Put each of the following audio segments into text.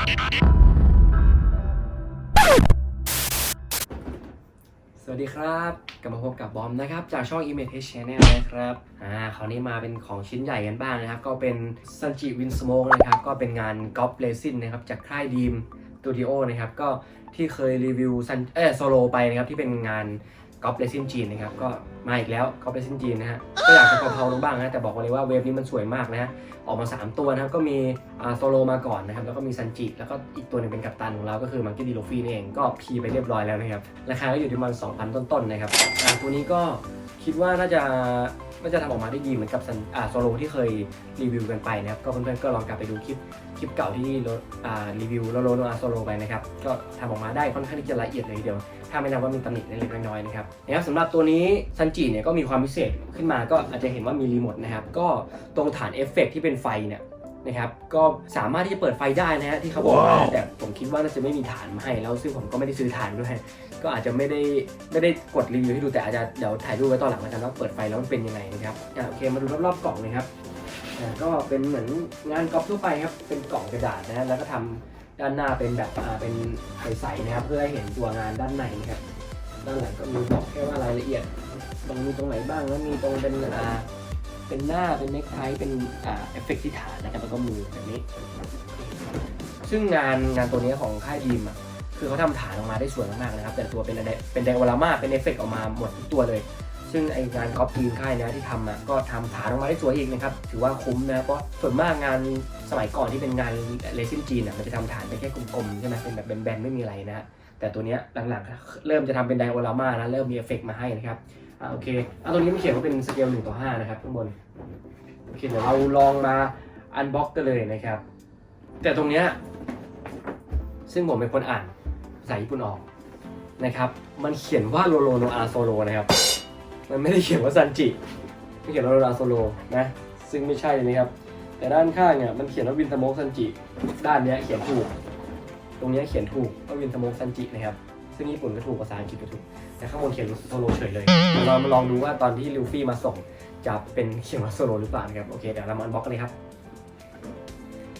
สวัสดีครับกลับมาพบกับบอมนะครับ จากช่อง Image H Channel นะครับอ่าคราวนี้มาเป็นของชิ้นใหญ่กันบ้างนะครับ ก็เป็น Sanji Win Smoke นะครับ ก็เป็นงานกอล์ฟเลซินนะครับ จากค่ายดีมสตูดิโอนะครับ ก็ที่เคยรีวิวซันเออโซโลไปนะครับ ที่เป็นงานกอล์ฟเลซินจีนนะครับ ก็มาอีกแล้วกอล์ฟเลซินจีนนะฮะก็อยากจะกะเพราลงบ้างนะแต่บอกเลยว่าเวฟนี้มันสวยมากนะฮะออกมา 3 ตัวนะครับ ก็มีโซโลมาก่อนนะครับ แล้วก็มีซันจิ แล้วก็อีกตัวหนึงเป็นกัปตันของเรา ก็คือมังกี้ดีโลฟี่นี่เอง ก็พีไปเรียบร้อยแล้วนะครับ ราคาก็อยู่ที่ประมาณ2,000 ต้นๆนะครับตัวนี้ก็คิดว่าน่าจะน่าจะทำออกมาได้ดีเหมือนกับโซโลที่เคยรีวิวกันไปนะครับ ก็เพื่อนๆก็ลองกลับไปดูคลิปคลิปเก่าที่รีวิวโลโลโนอาโซโลไปนะครับ ก็ทำออกมาได้ค่อนข้างที่จะละเอียดเลยทีเดียว ถ้าไม่นับว่ามีตำหนิเล็กๆน้อยๆนะครับนะครับสำหรับตัวนี้ซันจิเนี่ยก็มีความพิเศษขึ้นมาก็อาจจะเห็นว่ามีรีโมทนะครับ ก็ตรงฐานเอฟเฟกที่เป็นไฟเนี่ยนะครับก็สามารถที่จะเปิดไฟได้นะฮะที่เขาบอกมาว้าวแต่ผมคิดว่าน่าจะไม่มีฐานมาให้แล้วซึ่งผมก็ไม่ได้ซื้อฐานด้วย ก็อาจจะไม่ได้ไม่ได้กดรีวิวให้ดูแต่อาจจะเดี๋ยวถ่ายรูปไว้ตอนหลังแล้วกันว่าเปิดไฟแล้วมันเป็นยังไงนะครับอะโอเคมาดูรอบๆกล่องเลยครับอ่าก็เป็นเหมือนงานกอล์ฟทั่วไปครับเป็นกล่องกระดาษนะฮะแล้วก็ทำด้านหน้าเป็นแบบอ่าเป็นใสๆนะครับ เพื่อให้เห็นตัวงานด้านในนะครับด้านหลังก็มีบอกแค่ว่ารายละเอียดตรงมีตรงไหนบ้างแล้วมีตรงเป็นอ่า เป็นหน้าเป็นเน็กไทเป็นเอฟเฟกต์ที่ฐานนะครับแล้วก็มือแบบนี้ ซึ่งงานงานตัวนี้ของค่ายดีมอะคือเขาทำฐานออกมาได้สวยมากๆนะครับ แต่ตัวเป็นอะไรเป็นไดโอลามาเป็นเอฟเฟกต์ออกมาหมดทุกตัวเลย ซึ่งไองานกอล์ฟทีมค่ายนะที่ทำอะก็ทำฐานออกมาได้สวยอีกนะครับ ถือว่าคุ้มนะเพราะส่วนมากงานสมัยก่อนที่เป็นงานเลซินจีนอะมันจะทำฐานเป็นแค่กลมๆใช่ไหมเป็นแบบแบนๆไม่มีอะไรนะฮะแต่ตัวเนี้ยหลังๆ เริ่มจะทำเป็นไดโอลามาแล้วเริ่มมีเอฟเฟกต์มาให้นะครับ อ่าโอเคอะตัวนี้มันเขียนว่าเป็นสเกล1ต่อ5นะครับข้างบนโอเคเดี๋ยวเราลองมาอันบ็อกกันเลยนะครับ แต่ตรงเนี้ยซึ่งผมเป็นคนอ่านภาษาญี่ปุ่นออกนะครับ มันเขียนว่าโลโลโนอาโซโลนะครับ มันไม่ได้เขียนว่าซันจิมันเขียนว่าโลโลอาโซโลนะซึ่งไม่ใช่นะครับ แต่ด้านข้างเนี่ยมันเขียนว่าวินสโมกซันจิด้านเนี้ยเขียนถูก ตรงเนี้ยเขียนถูกว่าวินสโมกซันจินะครับ ซึ่งญี่ปุ่นก็ถูกภาษาอังกฤษก็ถูก แต่ข้างบนเขียนโซโลเฉยเลยเดี๋ยวเรามาลองดูว่าตอนที่ลูฟี่มาส่งจะเป็นเขียนว่าโซโลหรือเปล่านะครับโอเคเดี๋ยวเรามาอันบ็อกกันเลยครับ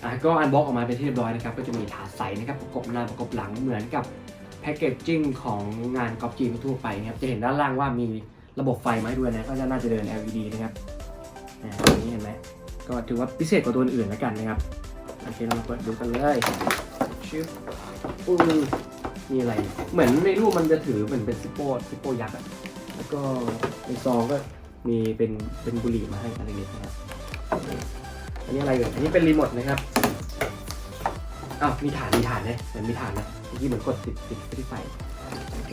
อะก็อันบ็อกออกมาเป็นที่เรียบร้อยนะครับก็จะมีถาดใสนะครับประกบหน้าประกบหลังเหมือนกับแพคเกจจิ้งของงานกอล์ฟจีนทั่วไปนะครับจะเห็นด้านล่างว่ามีระบบไฟมาให้ด้วยนะก็จะน่าจะเดิน LED นะครับอ่าตรงนี้เห็นไหมก็ถือว่าพิเศษกว่าตัวอื่นแล้วกันนะครับโอเคเรามาเปิดดูกันเลยชิปปุ้ง มีอะไร เหมือนในรูปมันจะถือเหมือนเป็นซิปโป้ซิปโป้ยักษ์อะแล้วก็ในซองก็มีเป็นเป็นบุหรี่มาให้อะไรเล็กๆนะครับ อันนี้อะไรเอ่ยอันนี้เป็นรีโมทนะครับอ้าวมีฐานมีฐานนะเหมือนมีฐานนะเมื่อกี้เหมือนกดติดติดไปที่ไฟโอเค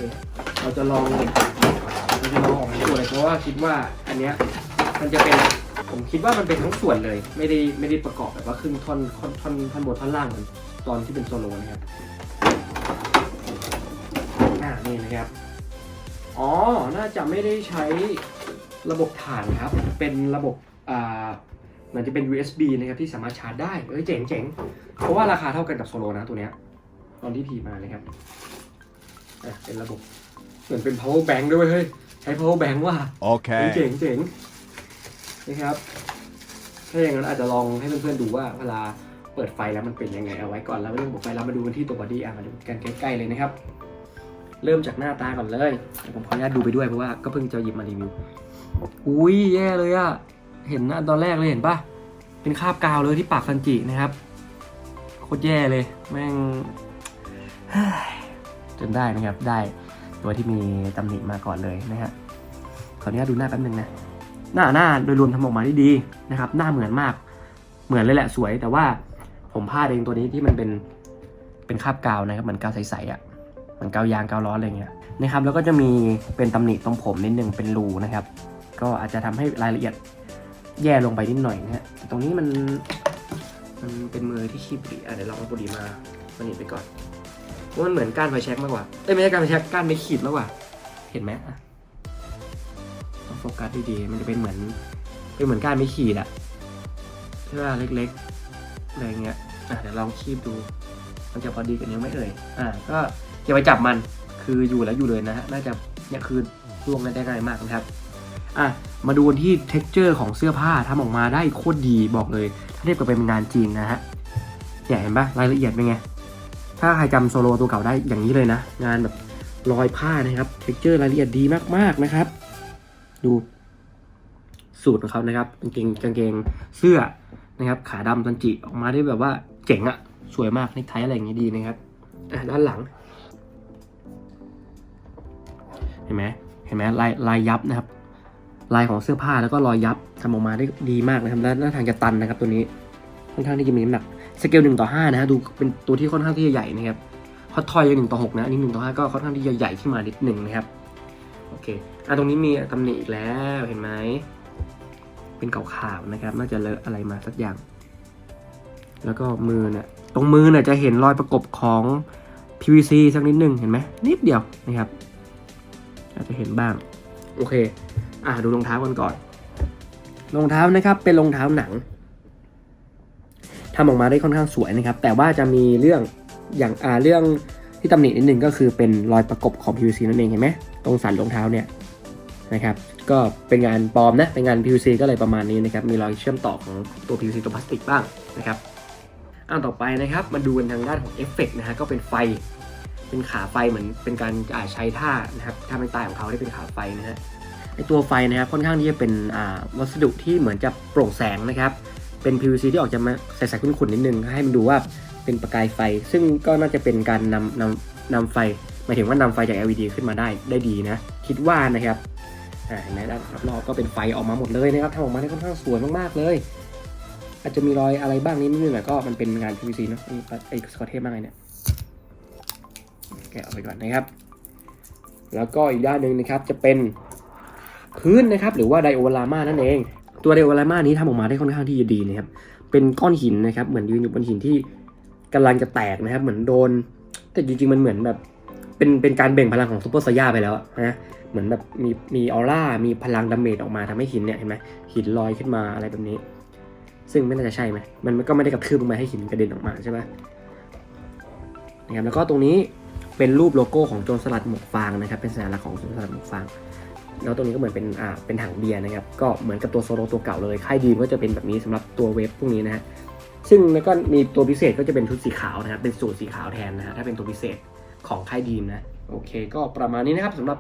เราจะลองเราจะลองออกมาดูเลยเพราะว่าคิดว่าอันเนี้ยมันจะเป็นผมคิดว่ามันเป็นทั้งส่วนเลย ไม่ได้ไม่ได้ประกอบแบบว่าครึ่งท่อนท่อนท่อนท่อนบนท่อนล่างเหมือนตอนที่เป็นโซโลนะครับ นี่นะครับ อ๋อ น่าจะไม่ได้ใช้ระบบฐานครับ เป็นระบบอ่าเหมือนจะเป็น USB นะครับที่สามารถชาร์จได้ เอ้ยเจ๋งเจ๋งเพราะว่าราคาเท่ากันกับโซโลนะตัวเนี้ย ตอนที่พีมาเลยครับ อะ เป็นระบบ เหมือนเป็น power bank ด้วยเวยเฮ้ย ใช้ power bank ว่า Okay. เจ๋งเจ๋งนะครับ ถ้าอย่างนั้นอาจจะลองให้เพื่อนๆดูว่าเวลาเปิดไฟแล้วมันเป็นยังไงเอาไว้ก่อนแล้วเรื่องของไฟเรามาดูกันที่ตัวบอดี้อะมาดูกันใกล้ๆเลยนะครับ เริ่มจากหน้าตาก่อนเลยเดี๋ยวผมขออนุญาตดูไปด้วยเพราะว่าก็เพิ่งจะหยิบมารีวิว อุ้ยแย่เลยอะเห็นอันตอนแรกเลยเห็นปะเป็นคราบกาวเลยที่ปากซันจินะครับ โคตรแย่เลย แม่งเฮ้ยจนได้นะครับได้ตัวที่มีตำหนิมาก่อนเลยนะฮะขออนุญาตดูหน้าแป๊บนึงนะหน้าหน้าโดยรวมทำออกมาได้ดีนะครับ หน้าเหมือนมาก เหมือนเลยแหละสวย แต่ว่าผมพลาดเองตัวนี้ที่มันเป็นเป็นคราบกาวนะครับเหมือนกาวใสๆอะ เหมือนกาวยางกาวร้ออะไรเงี้ยนะครับแล้วก็จะมีเป็นตำหนิตรงผมนิดนึงเป็นรูนะครับ ก็อาจจะทำให้รายละเอียดแย่ลงไปนิดหน่อยนะฮะตรงนี้มันมันเป็นมือที่คีบบุหรี่อะเดี๋ยวเราเอาบุหรี่มามาหนีบไปก่อนเพราะมันเหมือนก้านไฟแช็กมากกว่าเอ้ยไม่ใช่ก้านไฟแช็กก้านไม่ขีดมากกว่า เห็นไหมอะต้องโฟกัสดีๆมันจะเป็นเหมือนเป็นเหมือนก้านไม่ขีดอะใช่ป่ะเล็กๆอะไรเงี้ยอะเดี๋ยวลองคีบดู มันจะพอดีกับนิ้วไหม่เอ่ยอะก็ อย่าไปจับมันคืออยู่แล้วอยู่เลยนะฮะน่าจะเนี่ยคือล่วงได้ง่ายมากนะครับอะมาดูที่ t e x t อร์ของเสื้อผ้าทำออกมาได้โคตรดีบอกเลย ถ้าเทียบกับเป็นงานจีนนะฮะเนี่ยเห็นปะรายละเอียดเป็นไง ถ้าใครจำโซโลตัวเก่าได้อย่างนี้เลยนะ งานแบบรอยผ้านะครับเท็กเจอร์รายละเอียดดีมากๆนะครับ ดูสูตรของเขานะครับกางเกงกางเกงเสื้อนะครับขาดำจันจิออกมาได้แบบว่าเจ๋งอะสวยมากในไทอะไรอย่างนี้ดีนะครับอะด้านหลัง เห็นไหมเห็นไหมลายลายยับนะครับ ลายของเสื้อผ้าแล้วก็รอยยับทำออกมาได้ดีมากนะครับและหน้าทางจะตันนะครับตัวนี้ค่อนข้างที่จะมีน้ำหนักสเกลหนึ่งต่อห้านะฮะดูเป็นตัวที่ค่อนข้างที่จะใหญ่นะครับฮอตทอยยังหนึ่งต่อหกนะอันนี้หนึ่งต่อห้าก็ค่อนข้างที่จะใหญ่ขึ้นมานิดหนึ่งนะครับโอเคอะตรงนี้มีตำหนิอีกแล้วเห็นไหมเป็นขาวๆนะครับ น่าจะเลอะอะไรมาสักอย่าง แล้วก็มือเนี่ยตรงมือเนี่ยจะเห็นรอยประกบของ PVC สักนิดหนึ่งเห็นไหมนิดเดียวนะครับ อาจจะเห็นบ้าง โอเค อะดูรองเท้ากันก่อน รองเท้านะครับเป็นรองเท้าหนังทำออกมาได้ค่อนข้างสวยนะครับ แต่ว่าจะมีเรื่องอย่างอ่าเรื่องที่ตำหนินิดนึงก็คือเป็นรอยประกบของ PVC นั่นเองเห็นไหมตรงสันรองเท้าเนี่ยนะครับ ก็เป็นงานปลอมนะเป็นงาน PVC ก็เลยประมาณนี้นะครับมีรอยเชื่อมต่อของตัว PVC ตัวพลาสติกบ้างนะครับอันต่อไปนะครับมาดูกันทางด้านของเอฟเฟกต์นะฮะก็เป็นไฟ เป็นขาไฟเหมือนเป็นการใช้ท่านะครับท่าเป็นตายของเขาที่เป็นขาไฟนะฮะไอตัวไฟนะครับค่อนข้างที่จะเป็นวัสดุที่เหมือนจะโปร่งแสงนะครับ เป็น PVC ที่ออกจะมาใสๆขุ่นๆนิดนึงให้มันดูว่าเป็นประกายไฟ ซึ่งก็น่าจะเป็นการนำนำนำไฟหมายถึงว่านำไฟจาก LED ขึ้นมาได้ได้ดีนะ คิดว่านะครับเห็นไหมด้านรอบก็เป็นไฟออกมาหมดเลยนะครับทำออกมาได้ค่อนข้างสวยมากๆเลย อาจจะมีรอยอะไรบ้างนิดนึงแต่ก็มันเป็นงาน PVC เนอะไอ้ไอ้สกอตเทปมากเลยเนี่ย แกะออกไปก่อนนะครับ แล้วก็อีกด้านหนึ่งนะครับจะเป็นพื้นนะครับ หรือว่าไดโอลาม่านั่นเอง ตัวไดโอลาม่านี้ทำออกมาได้ค่อนข้างที่จะดีนะครับ เป็นก้อนหินนะครับ เหมือนยืนอยู่บนหินที่กำลังจะแตกนะครับ เหมือนโดน แต่จริงๆมันเหมือนแบบเป็นเป็นการเบ่งพลังของซูเปอร์ไซย่าไปแล้วนะเหมือนแบบมีมีออร่ามีพลังดาเมจออกมาทำให้หินเนี่ยเห็นไหมหินลอยขึ้นมาอะไรแบบนี้ ซึ่งไม่น่าจะใช่ไหมมันก็ไม่ได้กระทืบลงมาให้หินกระเด็นออกมาใช่ไหมนะครับแล้วก็ตรงนี้ เป็นรูปโลโก้ของโจรสลัดหมวกฟางนะครับ เป็นสัญลักษณ์ของโจรสลัดหมวกฟาง แล้วตรงนี้ก็เหมือนเป็นอ่าเป็นถังเบียร์นะครับ ก็เหมือนกับตัวโซโลตัวเก่าเลย ค่ายดีมก็จะเป็นแบบนี้สำหรับตัวเวฟพวกนี้นะฮะ ซึ่งแล้วก็มีตัวพิเศษก็จะเป็นชุดสีขาวนะครับ เป็นสูตรสีขาวแทนนะฮะ ถ้าเป็นตัวพิเศษของค่ายดีมนะ โอเค ก็ประมาณนี้นะครับสำหรับ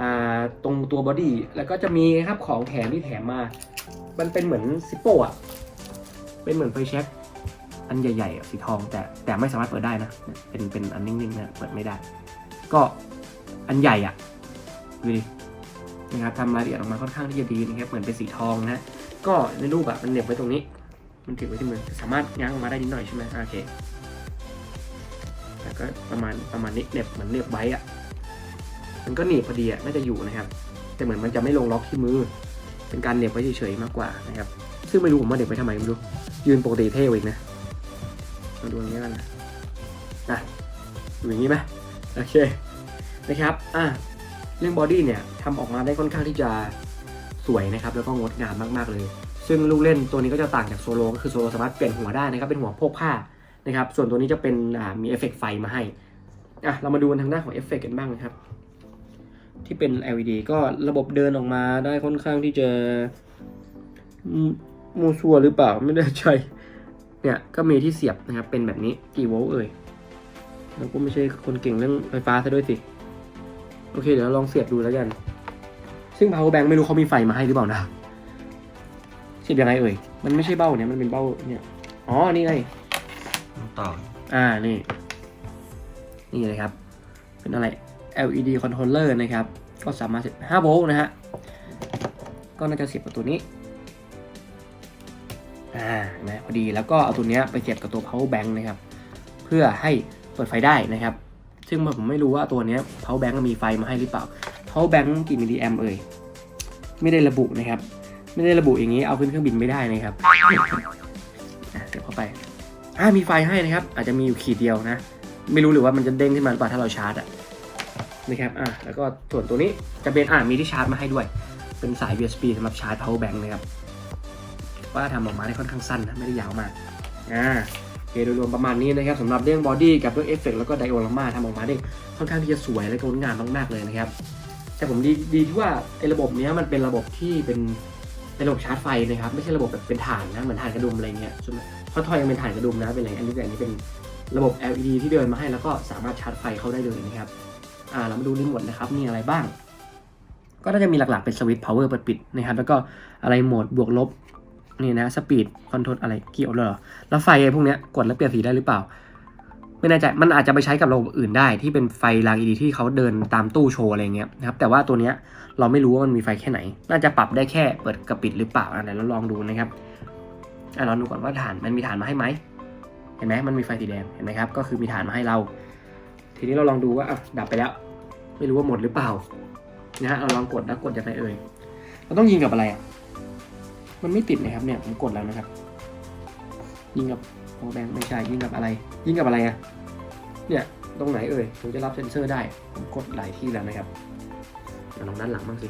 อ่าตรงตัวบอดี้ แล้วก็จะมีครับของแถมที่แถมมา มันเป็นเหมือนซิปโปอะ เป็นเหมือนไฟแช็ก อันใหญ่ๆสีทองแต่แต่ไม่สามารถเปิดได้นะ เป็นเป็นอันนิ่งๆนะเปิดไม่ได้ ก็อันใหญ่อะดูดินะครับทำรายละเอียดออกมาค่อนข้างที่จะดีนะครับเหมือนเป็นสีทองนะก็ในรูปอะมันเหน็บไว้ตรงนี้ มันถือไว้ที่มือสามารถง้างออกมาได้นิดหน่อยใช่ไหมโอเคแล้วก็ประมาณประมาณนี้เหน็บเหมือนเหน็บไว้อะมันก็หนีบพอดีอะน่าจะอยู่นะครับ แต่เหมือนมันจะไม่ลงล็อกที่มือ เป็นการเหน็บไว้เฉยๆมากกว่านะครับ ซึ่งไม่รู้ผมว่าเหน็บไว้ทำไมไม่รู้ยืนปกติเท่กว่าอีกนะ มาดูอย่างนี้กันนะนะดูอย่างนี้ไหมโอเคนะครับอะเรื่องบอดี้เนี่ยทำออกมาได้ค่อนข้างที่จะสวยนะครับ แล้วก็งดงามมากๆเลย ซึ่งลูกเล่นตัวนี้ก็จะต่างจากโซโลก็คือโซโลสามารถเปลี่ยนหัวได้นะครับ เป็นหัวโพกผ้านะครับ ส่วนตัวนี้จะเป็นมีเอฟเฟกต์ไฟมาให้อะเรามาดูทางด้านของเอฟเฟกต์กันบ้างนะครับ ที่เป็น LED ก็ระบบเดินออกมาได้ค่อนข้างที่จะอืมมูชัวหรือเปล่าไม่แน่ใจ เนี่ยก็มีที่เสียบนะครับเป็นแบบนี้กี่โวลต์เอ่ยแล้วก็ไม่ใช่คนเก่งเรื่องไฟฟ้าซะด้วยสิ โอเค เดี๋ยวเราลองเสียบดูแล้วกัน ซึ่ง power bank ไม่รู้เขามีไฟมาให้หรือเปล่านะ เสียบยังไงเอ่ย มันไม่ใช่เบ้าเนี่ย มันเป็นเบ้าเนี่ย อ๋อ นี่ไงต่ออ่า นี่ นี่เลยครับ เป็นอะไร LED controller นะครับ ก็สามารถเสียบ5โวลต์นะฮะ ก็น่าจะเสียบกับตัวนี้ อ่านะพอดีแล้วก็เอาตัวเนี้ยไปเสียบกับตัว power bank นะครับ เพื่อให้เปิดไฟได้นะครับ ซึ่งผมไม่รู้ว่าตัวเนี้ย power bank มีไฟมาให้หรือเปล่า power bank กี่มิลลิแอมเอ่ยไม่ได้ระบุนะครับ ไม่ได้ระบุอย่างนี้เอาขึ้นเครื่องบินไม่ได้นะครับเดี๋ยวเข้าไปอ่ามีไฟให้นะครับ อาจจะมีอยู่ขีดเดียวนะ ไม่รู้หรือว่ามันจะเด้งขึ้นมาหรือเปล่าถ้าเราชาร์จอะนะครับอะแล้วก็ส่วนตัวนี้จะเป็นอ่ามีที่ชาร์จมาให้ด้วย เป็นสาย USB สำหรับชาร์จ power bank นะครับ ว่าทำออกมาได้ค่อนข้างสั้นนะไม่ได้ยาวมากอ่าโอเคโดยรวมประมาณนี้นะครับสำหรับเรื่องบอดี้กับเรื่องเอฟเฟกแล้วก็ไดโอลาม่าทำออกมาได้ค่อนข้างที่จะสวยและก็งดงามมากๆเลยนะครับ แต่ผมดีดีที่ว่าไอ้ระบบเนี้ยมันเป็นระบบที่เป็นเป็นระบบชาร์จไฟนะครับ ไม่ใช่ระบบแบบเป็นถ่านนะเหมือนถ่านกระดุมอะไรเงี้ยใช่ไหมเพราะทอยยังเป็นถ่านกระดุมนะเป็นอะไรอันนี้แต่อันนี้เป็นระบบ LED ที่เดินมาให้แล้วก็สามารถชาร์จไฟเข้าได้เลยนะครับอ่าเรามาดูรีโมทนะครับมีอะไรบ้าง ก็น่าจะมีหลักๆเป็นสวิตช์ power เปิดปิดนะครับแล้วก็อะไรโหมดบวกลบ นี่นะสปีดคอนโทรลอะไรเกี่ยวเลยเหรอ แล้วไฟไอ้พวกเนี้ยกดแล้วเปลี่ยนสีได้หรือเปล่า ไม่แน่ใจมันอาจจะไปใช้กับระบบอื่นได้ ที่เป็นไฟราง LED ที่เขาเดินตามตู้โชว์อะไรเงี้ยนะครับแต่ว่าตัวเนี้ยเราไม่รู้ว่ามันมีไฟแค่ไหน น่าจะปรับได้แค่เปิดกับปิดหรือเปล่าอะเดี๋ยวเราลองดูนะครับอะลองดูก่อนว่าฐานมันมีฐานมาให้ไหมเห็นไหมมันมีไฟสีแดงเห็นไหมครับก็คือมีฐานมาให้เรา ทีนี้เราลองดูว่าอะดับไปแล้ว ไม่รู้ว่าหมดหรือเปล่านะฮะเราลองกดแล้วกดจากไหนเอ่ยเราต้องยิงกับอะไรอะ มันไม่ติดนะครับเนี่ยผมกดแล้วนะครับ ยิงกับโอแบงไม่ใช่ยิงกับอะไร ยิงกับอะไรอะเนี่ยตรงไหนเอ่ยถึงจะรับเซนเซอร์ได้ ผมกดหลายที่แล้วนะครับเอาลองด้านหลังบ้างสิ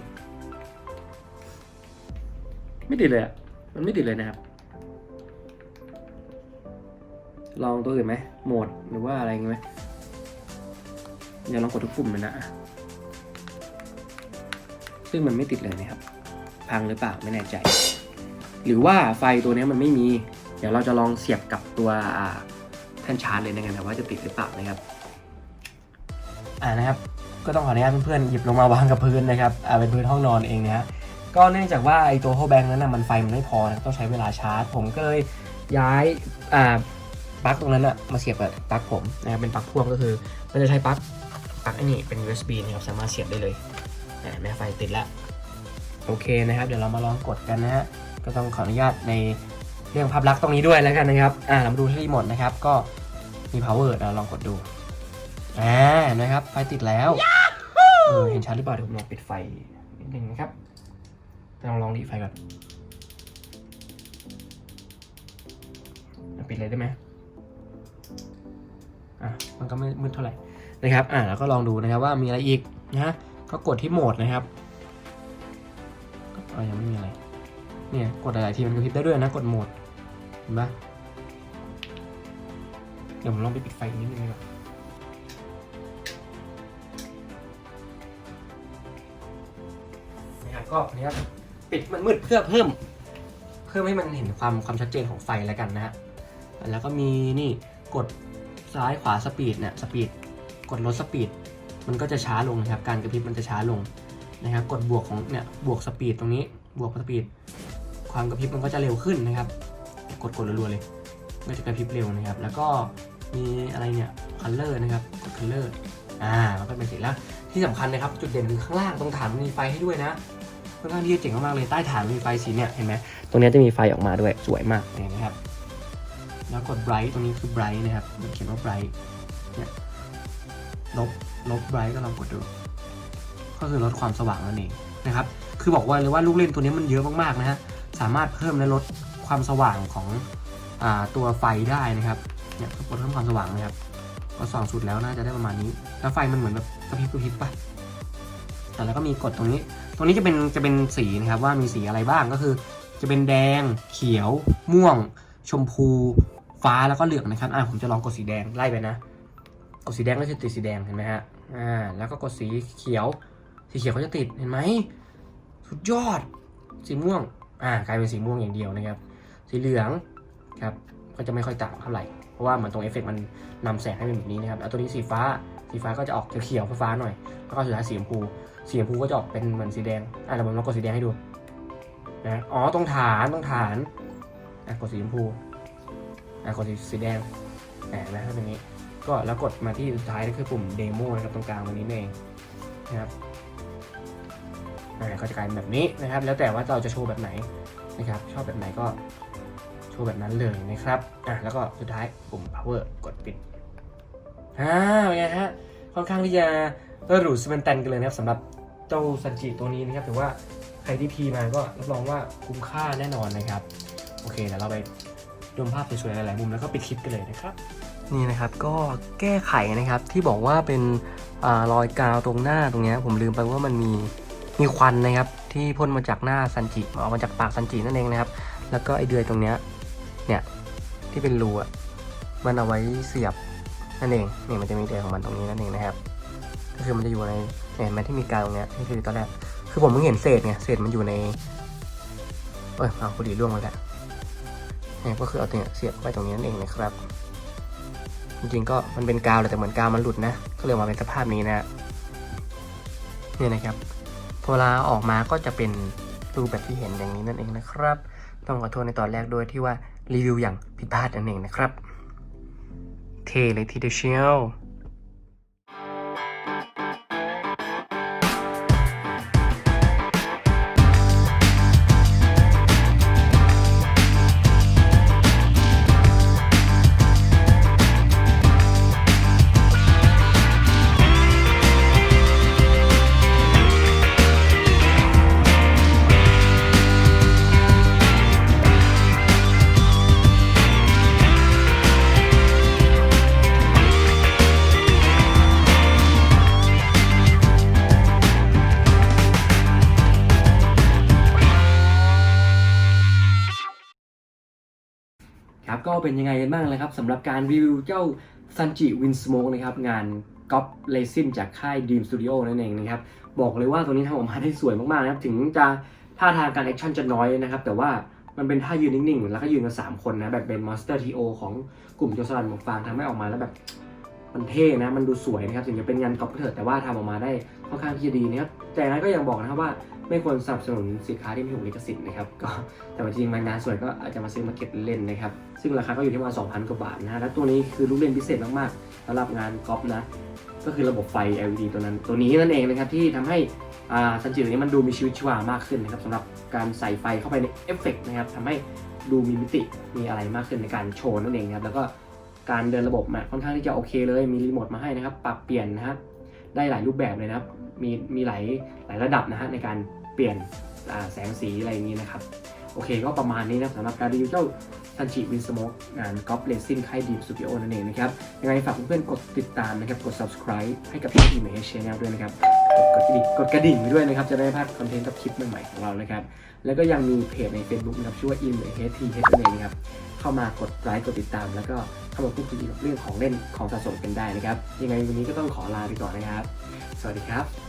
ไม่ติดเลยอะมันไม่ติดเลยนะครับ ลองตัวอื่นไหมโหมดหรือว่าอะไรอย่างงี้ไหมเดี๋ยวลองกดทุกปุ่มเลยนะ ซึ่งมันไม่ติดเลยนะครับ พังหรือเปล่าไม่แน่ใจ หรือว่าไฟตัวนี้มันไม่มี เดี๋ยวเราจะลองเสียบกับตัวแท่นชาร์จเลยนะครับว่าจะติดหรือเปล่านะครับ อ่านะครับ ก็ต้องขออนุญาตเพื่อนๆหยิบลงมาวางกับพื้นนะครับอ่าเป็นพื้นห้องนอนเองนะฮะก็เนื่องจากว่าไอตัวโฮแบงนั้นนะมันไฟมันไม่พอนะต้องใช้เวลาชาร์จ ผมก็เลยย้ายอ่าปลั๊กตรงนั้นอะมาเสียบกับปลั๊กผมนะครับเป็นปลั๊กพ่วงก็คือมันจะใช้ปลั๊กปลั๊กอ้นี่เป็น USB นะครับสามารถเสียบได้เลยอ่าแม่ไฟติดแล้วโอเคนะครับ เดี๋ยวเรามาลองกดกันนะฮะ ก็ต้องขออนุญาตในเรื่องภาพลักษณ์ตรงนี้ด้วยแล้วกันนะครับ อ่าเรามาดูที่รีโมทนะครับ ก็มี power เราลองกดดู อ่าเห็นะครับ ไฟติดแล้วเออเห็นชัดหรือเปล่าเดี๋ยวผมลองปิดไฟนิดนึงนะครับลองลองดีไฟก่อนปิดเลยได้ไหมอะ มันก็ไม่มืดเท่าไหร่นะครับ อะแล้วก็ลองดูนะครับว่ามีอะไรอีกนะฮะก็กดที่โหมดนะครับก็ยังไม่มีอะไร เนี่ยกดหลายๆทีมันกระพริบได้ด้วยนะกดโหมดเห็นปะเดี๋ยวผมลองไปปิดไฟอีกนิดนึงดีกว่านะครับก็ขอนุญาตปิดมันมืดเพื่อเพิ่ม เพิ่มให้มันเห็นความความชัดเจนของไฟแล้วกันนะฮะแล้วก็มีนี่กดซ้ายขวาสปีดเนี่ยสปีดกดลดสปีดมันก็จะช้าลงนะครับ การกระพริบมันจะช้าลงนะครับ กดบวกของเนี่ยบวกสปีดตรงนี้บวกสปีด ความกระพริบมันก็จะเร็วขึ้นนะครับ กดกดรัวๆเลยก็จะกระพริบเร็วนะครับ แล้วก็มีอะไรเนี่ยคัลเลอร์นะครับ กดคัลเลอร์อ่ามันก็เป็นสีแล้ว ที่สำคัญนะครับ จุดเด่นคือข้างล่างตรงฐานมันมีไฟให้ด้วยนะค่อนข้างที่จะเจ๋งมากๆเลยใต้ฐานมีไฟสีเนี่ยเห็นไหมตรงนี้จะมีไฟออกมาด้วยสวยมากเห็นไหมครับ แล้วกด bright ตรงนี้คือ bright นะครับมันเขียนว่า bright เนี่ยลบลบ bright ก็ลองกดดูก็คือลดความสว่างนั่นเองนะครับ คือบอกว่าเลยว่าลูกเล่นตัวนี้มันเยอะมากๆนะฮะ สามารถเพิ่มและลดความสว่างของอตัวไฟได้นะครับเนี่ยกดเพิ่มความสว่างนะครับก็ส่องสุดแล้วน่าจะได้ประมาณนี้ แล้วไฟมันเหมือนแบบกระพริบกระพริบป่ะแต่แล้วก็มีกดตรงนี้ ตรงนี้จะเป็นจะเป็นสีนะครับว่ามีสีอะไรบ้างก็คือ จะเป็นแดง เขียว ม่วง ชมพู ฟ้าแล้วก็เหลืองนะครับอ่าผมจะลองกดสีแดงไล่ไปนะ กดสีแดงก็จะติดสีแดงเห็นไหมฮะอ่าแล้วก็กดสีเขียว สีเขียวก็จะติดเห็นไหมสุดยอด สีม่วง อ่ากลายเป็นสีม่วงอย่างเดียวนะครับ สีเหลืองครับก็จะไม่ค่อยต่างเท่าไหร่ เพราะว่าเหมือนตรงเอฟเฟกต์มันนำแสงให้เป็นแบบนี้นะครับแล้วตัวนี้สีฟ้า สีฟ้าก็จะออกเขียวๆฟ้าๆหน่อย แล้วก็สุดท้ายสีชมพู สีชมพูก็จะออกเป็นเหมือนสีแดง อะเดี๋ยวผมลองกดสีแดงให้ดูนะอ๋อตรงฐานตรงฐานอะกดสีชมพูอะกดสีสีแดงแหมนะถ้าเป็นอย่างนี้ ก็แล้วกดมาที่สุดท้ายก็คือปุ่มเดโมนะครับตรงกลางตรงนี้เองนะครับ ก็จะกลายเป็นแบบนี้นะครับ แล้วแต่ว่าเราจะโชว์แบบไหนนะครับ ชอบแบบไหนก็โชว์แบบนั้นเลยนะครับอะแล้วก็สุดท้ายปุ่ม power กดปิดอ่าเป็นไงฮะค่อนข้างที่จะหรูสเปนแตนกันเลยนะครับสำหรับเจ้าซันจิตัวนี้นะครับถือว่าใครที่พีมาก็รับรองว่าคุ้มค่าแน่นอนนะครับ โอเคเดี๋ยวเราไปดูภาพสวยๆหลายๆมุมแล้วก็ปิดคลิปกันเลยนะครับนี่นะครับก็แก้ไขนะครับที่บอกว่าเป็นอรอยกาวตรงหน้าตรงเนี้ยผมลืมไปว่ามันมี มีควันนะครับที่พ่นมาจากหน้าซันจิออกมาจากปากซันจินั่นเองนะครับ แล้วก็ไอเดือยตรงเนี้ยเนี่ยที่เป็นรูอะมันเอาไว้เสียบนั่นเองนี่มันจะมีเดือยของมันตรงนี้นั่นเองนะครับ ก็คือมันจะอยู่ในเห็นไหมที่มีกาวตรงเนี้ยนี่คือตอนแรกคือผมเพิ่งเห็นเศษไงเศษมันอยู่ในเอ้ยเอาพอดีร่วงมาแล้วเนี่ยก็คือเอาตัวเนี้ยเสียบไว้ตรงนี้นั่นเองนะครับ จริงๆก็มันเป็นกาวแหละแต่เหมือนกาวมันหลุดนะ ก็เลยมาเป็นสภาพนี้นะเนี่ยนะครับ เวลาออกมาก็จะเป็นรูปแบบที่เห็นอย่างนี้นั่นเองนะครับ ต้องขอโทษในตอนแรกด้วยที่ว่ารีวิวอย่างผิดพลาดนั่นเองนะครับ เทเลยทีเดียว ก็เป็นยังไงกันบ้างเลยครับสำหรับการรีวิวเจ้าซันจิวินสโมกนะครับงานก๊อปเลซินจากค่าย Dream Studio นั่นเองนะครับ บอกเลยว่าตัวนี้ทำออกมาได้สวยมากๆนะครับ ถึงจะท่าทางการแอคชั่นจะน้อยนะครับ แต่ว่ามันเป็นท่ายืนนิ่งๆ แล้วก็ยืนกัน3คนนะ แบบเป็นสเตอร์ทีโอของกลุ่มโจสลันหมวกฟางทำให้ออกมาแล้วแบบ มันเท่นะมันดูสวยนะครับถึงจะเป็นงานก๊อปเถอะแต่ว่าทำออกมาได้ค่อนข้างที่จะดีนะครับแต่นั้นก็ยังบอกนะครับว่าไม่ควรสนับสนุนสินค้าที่ไม่ถูกลิขสิทธิ์นะครับก็แต่จริงๆมันงานสวยก็อาจจะมาซื้อมาเก็บเล่นนะครับซึ่งราคาก็อยู่ที่ประมาณ2,000กว่าบาทนะฮะและตัวนี้คือลูกเล่นพิเศษมากๆสำหรับงานกอล์ฟนะก็คือระบบไฟ LED ตัวนั้น ตัวนี้นั่นเองนะครับที่ทำให้อ่าซันจิตัวนี้มันดูมีชีวิตชีวามากขึ้นนะครับสำหรับการใส่ไฟเข้าไปในเอฟเฟกต์นะครับทำให้ดูมีมิติมีอะไรมากขึ้นในการโชว์นั่นเองครับแล้วก็ การเดินระบบมาค่อนข้างที่จะโอเคเลย มีรีโมทมาให้นะครับ ปรับเปลี่ยนนะครับได้หลายรูปแบบเลยนะครับ มีมีหลายหลายระดับนะฮะในการเปลี่ยนแสงสีอะไรอย่างนี้นะครับ โอเคก็ประมาณนี้นะสำหรับการรีวิวเจ้าซันจิวินสโมกงานกอล์ฟเลสซิ่งค่ายดีมสตูดิโอนั่นเองนะครับ ยังไงฝากเพื่อนๆกดติดตามนะครับ กด subscribe ให้กับช่องอีเมลชแนลด้วยนะครับ กดกระดิ่งกดกระดิ่งไว้ด้วยนะครับ จะได้ไม่พลาดคอนเทนต์กับคลิปใหม่ๆของเรานะครับ แล้วก็ยังมีเพจใน Facebook นะครับชื่อว่า i m h t h นั่นเองนะครับ เข้ามากดไลค์กดติดตามแล้วก็ เข้ามาพูดคุยเกี่ยวกับเรื่องของเล่นของสะสมกันได้นะครับ ยังไงวันนี้ก็ต้องขอลาไปก่อนนะครับ สวัสดีครับ